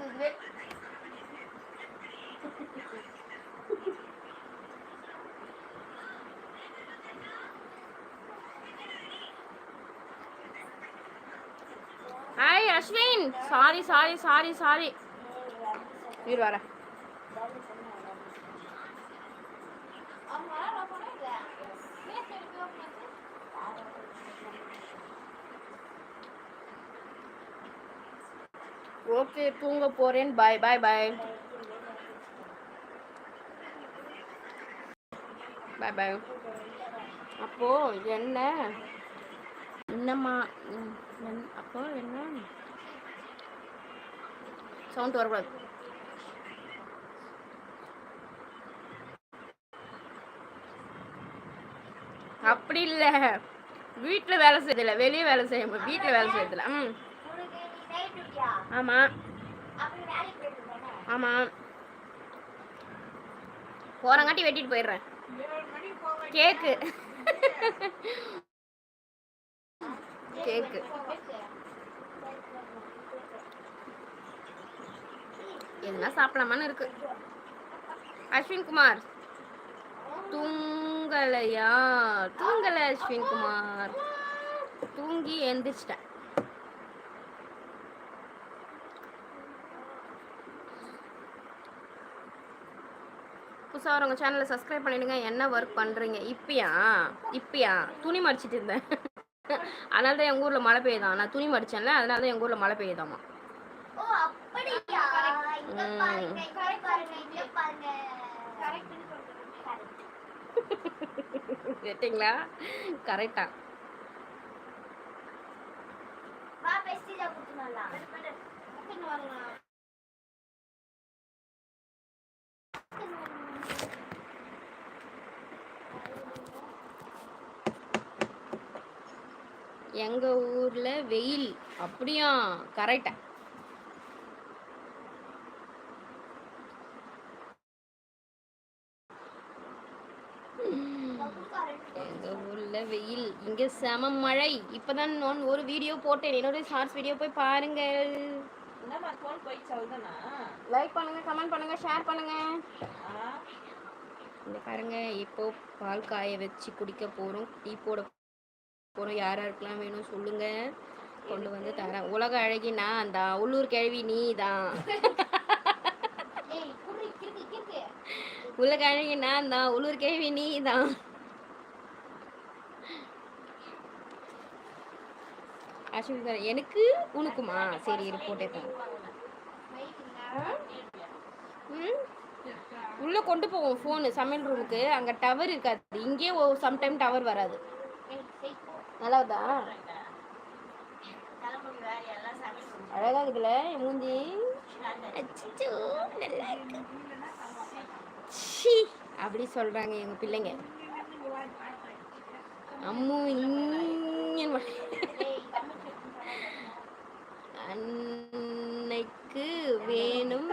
இருக்குது hi Ashwin sorry sorry sorry sorry இரு வரேன் ஓகே தூங்க போறேன் பாய் பாய் பாய் பாய் பாய் அப்போ என்ன? என்னம்மா? என்- அப்போ என்ன? சவுண்ட் வரக்கூடாது. அப்படி இல்லை. வீட்டில் வேலை செய்யல வெளியே வேலை செய்ய வீட்டில் வேலை செய்யறதில்ல. ம். ஆமாம் அப்படி ஆமாம் போறங்காட்டி வெட்டிட்டு போயிடுறேன். கேக்கு. கேக்கு. எதுனா சாப்பிடலாமான்னு இருக்கு. அஸ்வின்குமார். தூங்கலையா? தூங்கலை அஸ்வின்குமார். தூங்கி எந்திரிச்சிட்டேன். புதுசாக வரவங்க சேனலை சப்ஸ்கிரைப் பண்ணிடுங்க. என்ன ஒர்க் பண்ணுறீங்க இப்பயா? இப்பயா? துணி மடிச்சிட்டு இருந்தேன். அதனால தான் எங்கள் ஊரில் மழை பெய்யுதான் நான் துணி மடிச்சேன்ல அதனால தான் எங்கள் ஊரில் மழை பெய்யுதாமா. கேட்டிங்களா? கரெக்டா வா பெஸ்டிஜா குத்துனலாம். எங்கள் ஊரில் வெயில். அப்படியா? கரெக்டா எங்கள் ஊரில் வெயில். இங்கே செம மழை. இப்போதான் நான் ஒரு வீடியோ போட்டேன். என்னோட ஷார்ட்ஸ் வீடியோ போய் அவ்வளோதானா லைக் பண்ணுங்க கமெண்ட் பண்ணுங்க ஷேர் பண்ணுங்க. இந்த பாருங்க இப்போ பால் காய வச்சு குடிக்க போறோம். டீ போட போறோம் யார் யாருக்கெல்லாம் வேணும் சொல்லுங்க. கொண்டு வந்து தரேன். உலக அழகி நான் தான் உள்ளூர் கேள்வி நீ தான் உலக அழகி நான் தான் உள்ளூர் கேள்வி நீ தான் அஸ்வின் எனக்கு உனக்குமா? சரி இரு போட்டே தரேன். ம்? உள்ளே கொண்டு போவோம் ஃபோனு சமையல் ரூமுக்கு அங்கே டவர் இருக்காது. இங்கே சம்டைம் டவர் வராது. நல்லாதா அழகா இருக்குல்ல என் மூஞ்சி நல்லா இருக்கு. அப்படி சொல்றாங்க எங்க பிள்ளைங்க. அம்மு அன்னைக்கு வேணும்.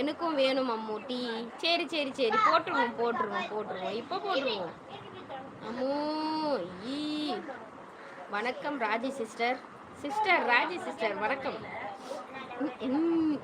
எனக்கும் வேணும் அம்மு டீ. சரி சரி சரி போட்டுருவோம் போட்டுருவோம் போட்டுருவோம். இப்போ போட்டுருவோம். அம்மு. வணக்கம் Raji sister. Sister Raji sister வணக்கம். ம்,